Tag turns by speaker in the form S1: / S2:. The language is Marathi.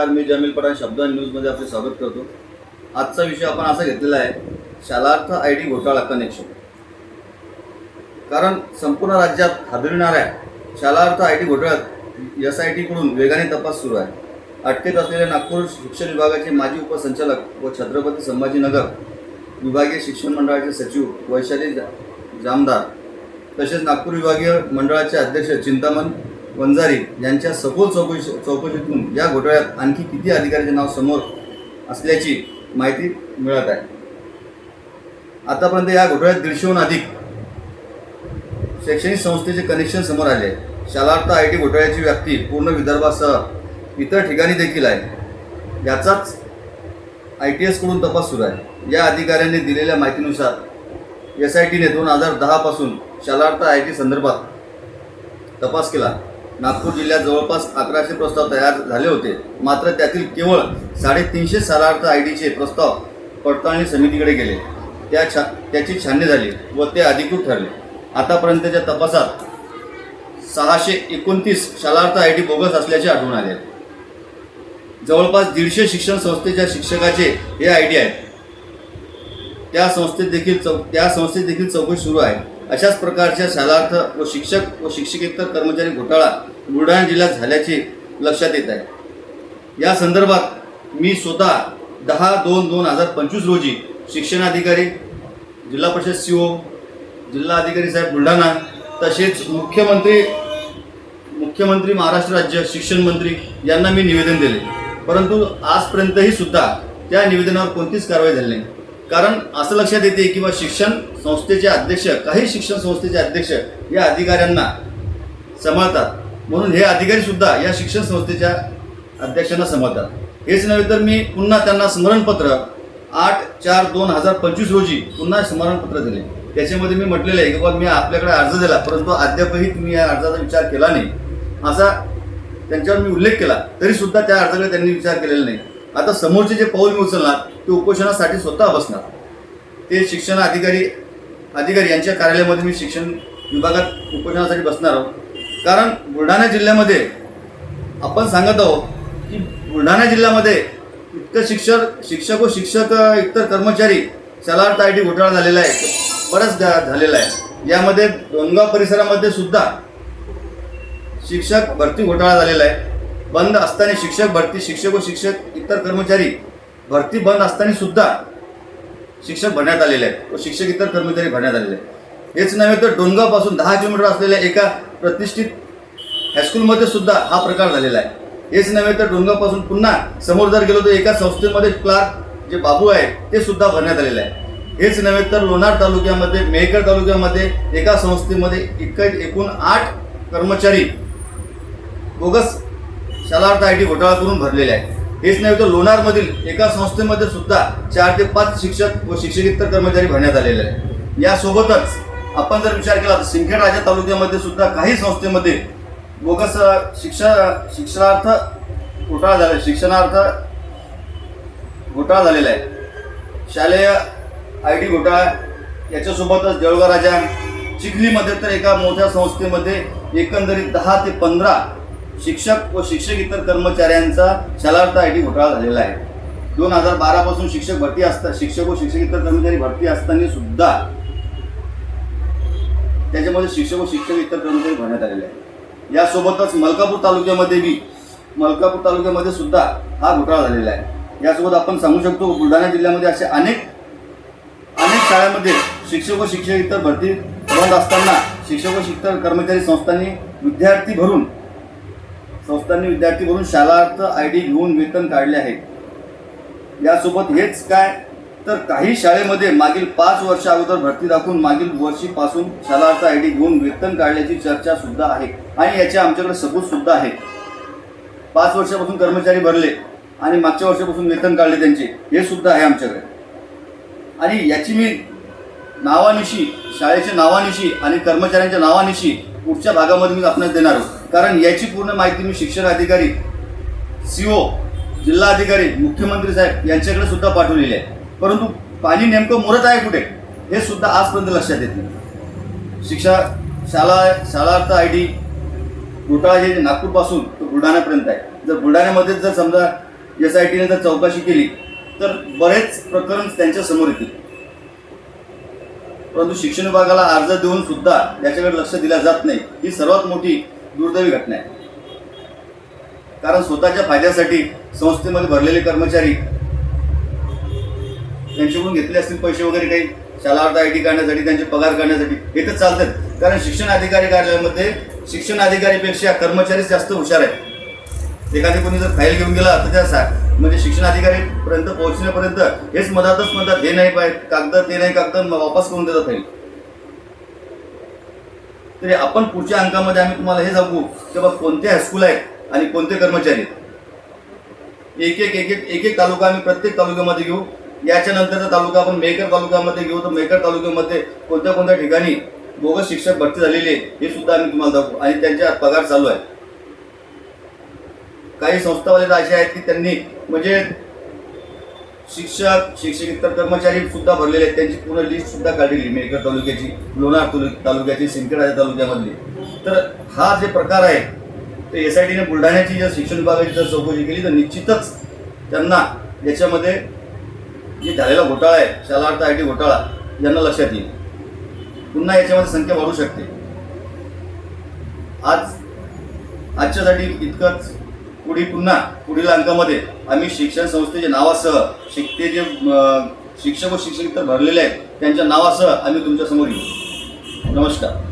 S1: नमस्कार मी जमील पठाण शब्द न्यूजमध्ये आपले स्वागत करतो. आजचा विषय आपण असा घेतलेला आहे शालार्थ आय डी घोटाळा कनेक्शन कारण संपूर्ण राज्यात हादरणाऱ्या शालार्थ आय डी घोटाळ्यात एस आय टीकडून वेगाने तपास सुरू आहे. अटकेत असलेले नागपूर शिक्षण विभागाचे माजी उपसंचालक व छत्रपती संभाजीनगर विभागीय शिक्षण मंडळाचे सचिव वैशाली जामदार तसेच नागपूर विभागीय मंडळाचे अध्यक्ष चिंतामण वंजारी यांच्या सखोल चौकशी चौकशीतून या घोटाळ्यात आणखी किती अधिकाऱ्यांचे नाव समोर असल्याची माहिती मिळत आहे. आतापर्यंत या घोटाळ्यात दीडशेहून अधिक शैक्षणिक संस्थेचे कनेक्शन समोर आले. शालार्थ आय टी घोटाळ्याची व्याप्ती पूर्ण विदर्भासह इतर ठिकाणी देखील आहे. याचाच आय टी एसकडून तपास सुरू आहे. या अधिकाऱ्यांनी दिलेल्या माहितीनुसार एस आय टीने दोन हजार दहापासून शालार्थ आय टी संदर्भात तपास केला. नागपूर जिल्ह्यात जवळपास अकराशे प्रस्ताव तयार झाले होते. मात्र त्यातील केवळ साडेतीनशे शालार्थ आय डीचे प्रस्ताव पडताळणी समितीकडे गेले. त्या छा त्याची छाननी झाली व ते अधिकृत ठरले. आतापर्यंतच्या तपासात सहाशे एकोणतीस शालार्थ आय डी बोगस असल्याचे आढळून आले. जवळपास दीडशे शिक्षण संस्थेच्या शिक्षकाचे हे आय डी आहेत. त्या संस्थेत देखील चौ त्या संस्थेत देखील चौकशी सुरू आहे. अशाच प्रकारच्या शालार्थ व शिक्षक व शिक्षकेतर कर्मचारी घोटाळा बुलढाणा जिल्ह्यात झाल्याचे लक्षात येत आहे. या संदर्भात मी स्वतः दहा दोन दोन हजार पंचवीस रोजी शिक्षणाधिकारी जिल्हा परिषद सी ओ जिल्हा अधिकारी साहेब बुलढाणा तसेच मुख्यमंत्री मुख्यमंत्री महाराष्ट्र राज्य शिक्षण मंत्री यांना मी निवेदन दिले. परंतु आजपर्यंतही सुद्धा त्या निवेदनावर कोणतीच कारवाई झाली नाही. कारण असं लक्षात येते की बा शिक्षण संस्थेचे अध्यक्ष काही शिक्षण संस्थेचे अध्यक्ष या अधिकाऱ्यांना सांभाळतात. म्हणून हे अधिकारी सुद्धा या शिक्षण संस्थेच्या अध्यक्षांना समजतात हेच नव्हे तर मी पुन्हा त्यांना स्मरणपत्र आठ चार दोन हजार पंचवीस रोजी पुन्हा स्मरणपत्र दिले. त्याच्यामध्ये मी म्हटलेलं आहे की बाबा मी आपल्याकडे अर्ज दिला परंतु अद्यापही तुम्ही या अर्जाचा विचार केला नाही. असा त्यांच्यावर मी उल्लेख केला तरी सुद्धा त्या अर्जाकडे त्यांनी विचार केलेला नाही. आता समोरचे जे पाऊल मी उचलणार ते उपोषणासाठी स्वतः बसणार. ते शिक्षण अधिकारी अधिकारी यांच्या कार्यालयामध्ये मी शिक्षण विभागात उपोषणासाठी बसणार आहोत. कारण बुलढाणा जिल्ह्यामध्ये आपण सांगत आहोत की बुलढाणा जिल्ह्यामध्ये इतकं शिक्षक शिक्षक व शिक्षक इतर कर्मचारी शालार्थ आय टी घोटाळा झालेला आहे. बराच झालेला आहे. यामध्ये दोनगाव परिसरामध्ये सुद्धा शिक्षक भरती घोटाळा झालेला आहे. बंद असताना शिक्षक भरती शिक्षक व शिक्षक इतर कर्मचारी भरती बंद असताना सुद्धा शिक्षक भरण्यात आलेले आहेत व शिक्षक इतर कर्मचारी भरण्यात आलेले आहेत. हेच नव्हे तर डोंगापासून दहा किलोमीटर असलेल्या एका प्रतिष्ठित हायस्कूलमध्ये सुद्धा हा प्रकार झालेला आहे. हेच नव्हे तर डोंगापासून पुन्हा समोर जर गेलो तर एका संस्थेमध्ये क्लार्क जे बाबू आहे ते सुद्धा भरण्यात आलेलं आहे. हेच नव्हे तर लोणार तालुक्यामध्ये मेहकर तालुक्यामध्ये एका संस्थेमध्ये एक एकूण आठ कर्मचारी बोगस शालार्थ आय टी घोटाळा करून भरलेले आहे हेच नव्हे तर लोणारमधील एका संस्थेमध्ये सुद्धा चार ते पाच शिक्षक व शिक्षकेतर कर्मचारी भरण्यात आलेले आहे यासोबतच आपण जर विचार केला तर सिंदखेड राजा तालुक्यामध्ये सुद्धा काही संस्थेमध्ये बोगस शिक्षा शिक्षण शिक्षणार्थ घोटाळा झाला शिक्षणार्थ घोटाळा झालेला आहे. शालेय आय डी घोटाळा याच्यासोबतच देऊळगाव राजा चिखलीमध्ये तर एका मोठ्या संस्थेमध्ये एकंदरीत दहा ते पंधरा शिक्षक व शिक्षक इतर कर्मचाऱ्यांचा शालार्थ आय डी घोटाळा झालेला आहे. दोन हजार बारापासून शिक्षक भरती असता शिक्षक व शिक्षक इतर कर्मचारी भरती असताना सुद्धा त्याच्यामध्ये शिक्षक व शिक्षक इतर कर्मचारी भरण्यात आलेले आहे यासोबतच मलकापूर तालुक्यामध्ये बी मलकापूर तालुक्यामध्ये सुद्धा हा घोटाळा झालेला आहे. यासोबत आपण सांगू शकतो बुलढाणा जिल्ह्यामध्ये असे अनेक अनेक शाळांमध्ये शिक्षक व शिक्षक इतर भरती बंद असताना शिक्षक व शिक्षक कर्मचारी संस्थांनी विद्यार्थी भरून संस्थांनी विद्यार्थी भरून शालार्थ आय डी घेऊन वेतन काढले आहे. यासोबत हेच काय तर काही शाळेमध्ये मागील पाच वर्ष अगोदर भरती दाखवून मागील वर्षीपासून शालार्थ आय डी घेऊन वेतन काढल्याची चर्चा सुद्धा आहे. आणि याचे आमच्याकडे सबूत सुद्धा आहे. पाच वर्षापासून कर्मचारी भरले आणि मागच्या वर्षापासून वेतन काढले त्यांचे हे सुद्धा आहे आमच्याकडे. आणि याची मी नावानिशी शाळेच्या नावानिशी आणि कर्मचाऱ्यांच्या नावानिशी पुढच्या भागामध्ये मी आपणास देणार आहोत. कारण याची पूर्ण माहिती मी शिक्षण अधिकारी सी ओ जिल्हा अधिकारी मुख्यमंत्री साहेब यांच्याकडे सुद्धा पाठवलेली आहे. परंतु पाणी नेमकं मुरत आहे कुठे हे सुद्धा आजपर्यंत लक्षात येत नाही. शिक्षा शाळा शाळार्थ आय डी घोटाळा जे नागपूरपासून तो बुलढाण्यापर्यंत आहे. जर बुलढाण्यामध्ये जर समजा एस आय टीने जर चौकशी केली तर बरेच प्रकरण त्यांच्यासमोर येतील. परंतु शिक्षण विभागाला अर्ज देऊन सुद्धा याच्याकडे लक्ष दिलं जात नाही. ही सर्वात मोठी दुर्दैवी घटना आहे. कारण स्वतःच्या फायद्यासाठी संस्थेमध्ये भरलेले कर्मचारी त्यांच्याकडून घेतले असतील पैसे वगैरे काही शाळार्थ आय टी काढण्यासाठी त्यांचे पगार काढण्यासाठी हे तर चालतात कारण शिक्षण अधिकारी कार्यालयामध्ये शिक्षण अधिकारीपेक्षा कर्मचारीच जास्त हुशार आहेत. एखादी कोणी जर फाईल घेऊन गेला तर त्या सा म्हणजे शिक्षण अधिकारीपर्यंत पोहोचण्यापर्यंत हेच मधातच म्हणतात हे नाही पाहिजे कागद ते नाही कागद वापस करून देतात फाईल. तरी आपण पुढच्या अंकामध्ये आम्ही तुम्हाला हे सांगू की बाबा कोणते हायस्कूल आहेत आणि कोणते कर्मचारी आहेत. एक एक एक एक एक एक तालुका आम्ही प्रत्येक तालुक्यामध्ये घेऊ याच्या नंतरचा तालुका आपण मेकर तालुक्यामध्ये घेऊ तर मेकर तालुक्यामध्ये कोणत्या कोणत्या ठिकाणी बोगस शिक्षक भरती झालेली आहे, हे सुद्धा आम्ही तुम्हाला दाखवू. आणि त्यांच्या पगार चालू आहे. काही संस्थावाले तर असे आहेत की त्यांनी म्हणजे शिक्षक शिक्षकेतर कर्मचारी सुद्धा भरलेले आहेत. त्यांची पूर्ण लिस्ट सुद्धा काढलेली मेकर तालुक्याची लोणार तालुक्याची सिंदखेड तालुक्यामधली. तर हा जे प्रकार आहे ते एस आय टीने बुलढाण्याची जर शिक्षण विभागाची जर चौकशी केली तर निश्चितच त्यांना याच्यामध्ये जे झालेला घोटाळा आहे शालार्थ आय टी घोटाळा यांना लक्षात येईल. पुन्हा याच्यामध्ये संख्या वाढू शकते. आज आजच्यासाठी इतकंच पुढे पुन्हा पुढील अंकामध्ये आम्ही शिक्षण संस्थेच्या नावासह शिकते जे शिक्षक व शिक्षक तर भरलेले आहेत त्यांच्या नावासह आम्ही तुमच्यासमोर येऊ. नमस्कार.